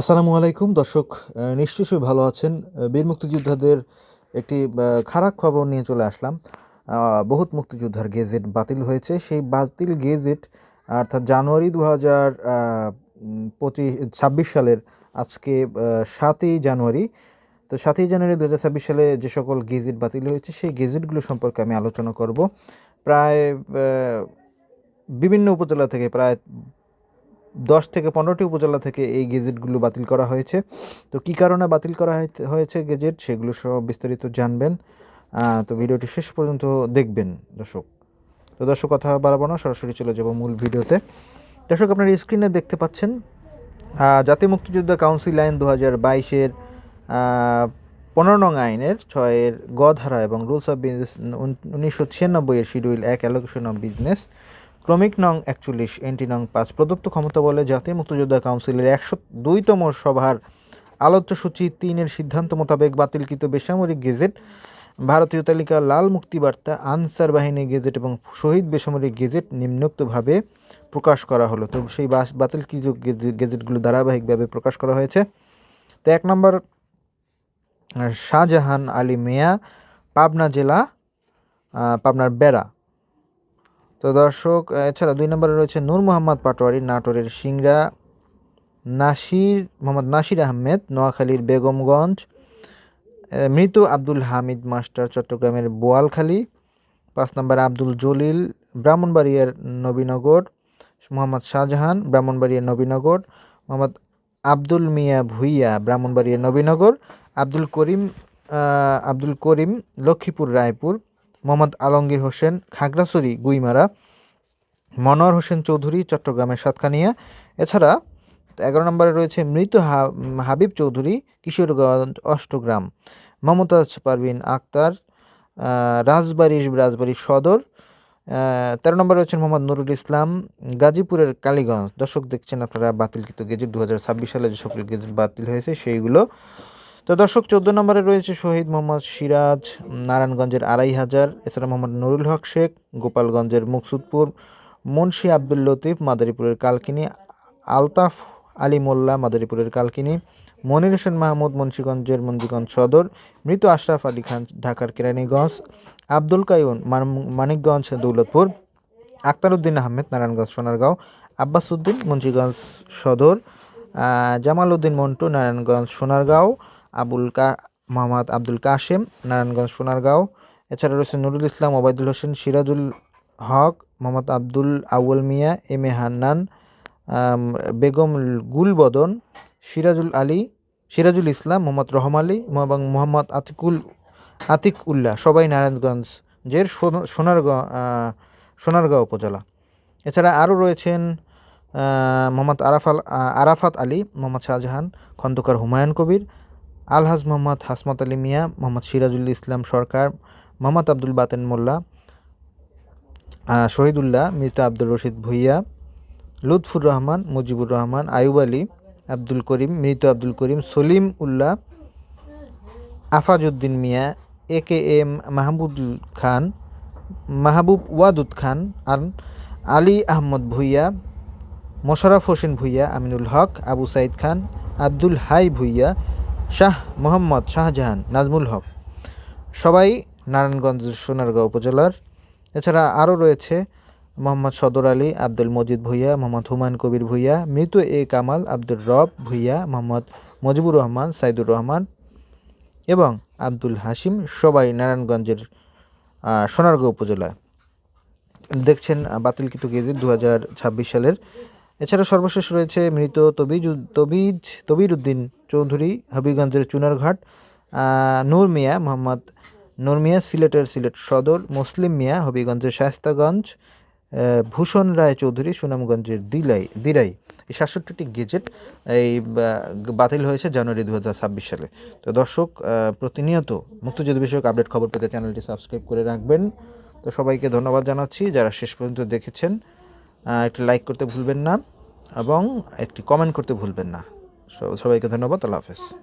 আসসালামু আলাইকুম। দর্শক নিশ্চয়ই ভালো আছেন। বীর মুক্তিযোদ্ধাদের একটি খারাপ খবর নিয়ে চলে আসলাম। বহুত মুক্তিযোদ্ধার গেজেট বাতিল হয়েছে। সেই বাতিল গেজেট, অর্থাৎ জানুয়ারি দু হাজার পঁচিশ, ছাব্বিশ সালের আজকে সাতই জানুয়ারি। তো সাতই জানুয়ারি দু হাজার ছাব্বিশ সালে যে সকল গেজেট বাতিল হয়েছে, সেই গেজেটগুলো সম্পর্কে আমি আলোচনা করব। প্রায় বিভিন্ন উপজেলা থেকে প্রায় দশ থেকে পনেরোটি উপজেলা থেকে এই গেজেটগুলো বাতিল করা হয়েছে। তো কী কারণে বাতিল করা হয়েছে- গেজেট? সেগুলো সব বিস্তারিত জানবেন। তো ভিডিওটি শেষ পর্যন্ত দেখবেন, দর্শক। তো দর্শক, কথা বাড়াবো না, সরাসরি চলে যাব মূল ভিডিওতে। দর্শক, আপনার স্ক্রিনে দেখতে পাচ্ছেন জাতীয় মুক্তিযুদ্ধ কাউন্সিল আইন দু হাজার বাইশের পনেরো নং আইনের ছয়ের গ ধারা এবং রুলস অফ বিজনেস উনিশশো ছিয়ানব্বই এর শিডিউল এক, অ্যালোকেশন অফ বিজনেস। ক্রমিক নং একচল্লিশ, এনটি নং পাঁচ, প্রদত্ত ক্ষমতা বলে জাতীয় মুক্তিযোদ্ধা কাউন্সিলের একশো দুইতম সভার আলোচ্য সূচি তিনের সিদ্ধান্ত মোতাবেক বাতিলকৃত বেসামরিক গেজেট, ভারতীয় তালিকা লাল মুক্তিবার্তা, আনসার বাহিনী গেজেট এবং শহীদ বেসামরিক গেজেট নিম্নোক্তভাবে প্রকাশ করা হলো। তো সেই বাতিলকৃত গেজে- গেজেটগুলো ধারাবাহিকভাবে প্রকাশ করা হয়েছে। তো এক নম্বর, শাহজাহান আলী মেয়া, পাবনা জেলা পাবনার বেড়া। তো দর্শক, এছাড়া দুই নম্বরে রয়েছে নূর মোহাম্মদ পাটোয়ারি, নাটোরের সিংড়া, নাসির, মোহাম্মদ নাসির আহমেদ, নোয়াখালীর বেগমগঞ্জ মৃত আব্দুল হামিদ মাস্টার, চট্টগ্রামের বোয়ালখালী, পাঁচ নম্বর আব্দুল জলিল, ব্রাহ্মণবাড়িয়ার নবীনগর, মোহাম্মদ শাহজাহান, ব্রাহ্মণবাড়িয়ার নবীনগর, মোহাম্মদ আব্দুল মিয়া ভুইয়া, ব্রাহ্মণবাড়িয়ার নবীনগর, আব্দুল করিম আব্দুল করিম, লক্ষ্মীপুর, রায়পুর মোহাম্মদ আলমগীর হোসেন খাগড়াছড়ি গুইমারা মনোয়ার হোসেন চৌধুরী চট্টগ্রামের সাতখানিয়া এছাড়া এগারো নম্বরে রয়েছে মৃত হাবিব চৌধুরী কিশোরগঞ্জ অষ্টগ্রাম। মমতাজ পারভিন আক্তার আহ, রাজবাড়ির রাজবাড়ি সদর। তেরো নম্বরে রয়েছেন মোহাম্মদ নুরুল ইসলাম গাজীপুরের কালীগঞ্জ। দর্শক দেখছেন আপনারা বাতিলকৃত গেজেট দু হাজার ছাব্বিশ সালে যে সকল গেজেট বাতিল হয়েছে সেইগুলো তো দর্শক, চোদ্দ নম্বরে রয়েছে শহীদ মোহাম্মদ সিরাজ, নারায়ণগঞ্জের আড়াই হাজার, এছাড়া মোহাম্মদ নুরুল হক শেখ, গোপালগঞ্জের মুকসুদপুর, মুন্সি আব্দুল লতিফ, মাদারীপুরের কালকিনি, আলতাফ আলী মোল্লা, মাদারীপুরের কালকিনি, মনির হোসেন মাহমুদ, মুন্সিগঞ্জের মঞ্জিগঞ্জ সদর, মৃত আশরাফ আলী খান, ঢাকার কেরানীগঞ্জ, আব্দুল কায়ুন মান- মানিকগঞ্জ, দৌলতপুর, আক্তার উদ্দিন আহমেদ, নারায়ণগঞ্জ, সোনারগাঁও, আব্বাস উদ্দিন, মুন্সিগঞ্জ সদর জামাল উদ্দিন মন্টু, নারায়ণগঞ্জ, সোনারগাঁও আবুল কা, মোহাম্মদ আব্দুল কাশেম, নারায়ণগঞ্জ, সোনারগাঁও। এছাড়া রয়েছে নুরুল ইসলাম, ওবায়দুল হোসেন, সিরাজুল হক, মোহাম্মদ আব্দুল আউয়াল মিয়া, এম এ হান্নান বেগম গুলবদন, সিরাজুল আলী, সিরাজুল ইসলাম, মোহাম্মদ রহম আলী এবং মোহাম্মদ আতিকুল আতিক উল্লাহ সবাই নারায়ণগঞ্জের সোনা- সোনারগাঁও সোনারগাঁও উপজেলা। এছাড়া আরও রয়েছেন মোহাম্মদ আরাফাল আরাফাত আলী, মোহাম্মদ শাহজাহান, খন্দকার হুমায়ুন কবির আলহাজ মোহাম্মদ হাসমত আলী মিয়া, মোহাম্মদ সিরাজুল ইসলাম সরকার, মোহাম্মদ আব্দুল বাতেন মোল্লা শহীদুল্লাহ, মৃত আব্দুল রশিদ ভুইয়া, লুৎফুর রহমান, মুজিবুর রহমান, আয়ুব আলী, আব্দুল করিম, মৃত Abdul Karim, Salim Ullah, Afazuddin Mia A K M Mahbubul Khan, Mahbub Wadud Khan, আর আলী আহমদ ভুইয়া মোশাররফ হোসেন ভুইয়া, আমিনুল হক, আবু সাইদ খান, আব্দুল হাই ভুইয়া শাহ মোহাম্মদ শাহজাহান নাজমুল হক। সবাই নারায়ণগঞ্জ সোনারগাঁও উপজেলার। এছাড়া আরও রয়েছে মোহাম্মদ সদর আলী আব্দুল মজিদ ভুইয়া মোহাম্মদ হুমায়ুন কবির ভুইয়া মৃত এ কামাল আব্দুল রব ভুইয়া মোহাম্মদ মজিবুর রহমান সাইদুর রহমান এবং আব্দুল হাসিম সবাই নারায়ণগঞ্জের সোনারগাঁও উপজেলায়। দেখছেন আহ, বাতিলকৃত গেজেট দু হাজার ছাব্বিশ সালের এছাড়া সর্বশেষ রয়েছে মৃত তবিজ তবিজ তবির উদ্দিন চৌধুরী, হবিগঞ্জের চুনারঘাট নূর মিয়া মোহাম্মদ, নূর মিয়া সিলেটের সিলেট সদর, মুসলিম মিয়া হবিগঞ্জের শায়স্তাগঞ্জ ভূষণ রায় চৌধুরী সুনামগঞ্জের দিলাই, দিরাই। এই সাতষট্টিটি গেজেট এই বাতিল হয়েছে জানুয়ারি দু হাজার ছাব্বিশ সালে। তো দর্শক প্রতিনিয়ত মুক্তিযুদ্ধ বিষয়ক আপডেট খবর পেতে চ্যানেলটি সাবস্ক্রাইব করে রাখবেন। তো সবাইকে ধন্যবাদ জানাচ্ছি। যারা শেষ পর্যন্ত দেখেছেন একটি লাইক করতে ভুলবেন না এবং একটি কমেন্ট করতে ভুলবেন না। সব- সবাইকে ধন্যবাদ, আল্লাহ হাফেজ।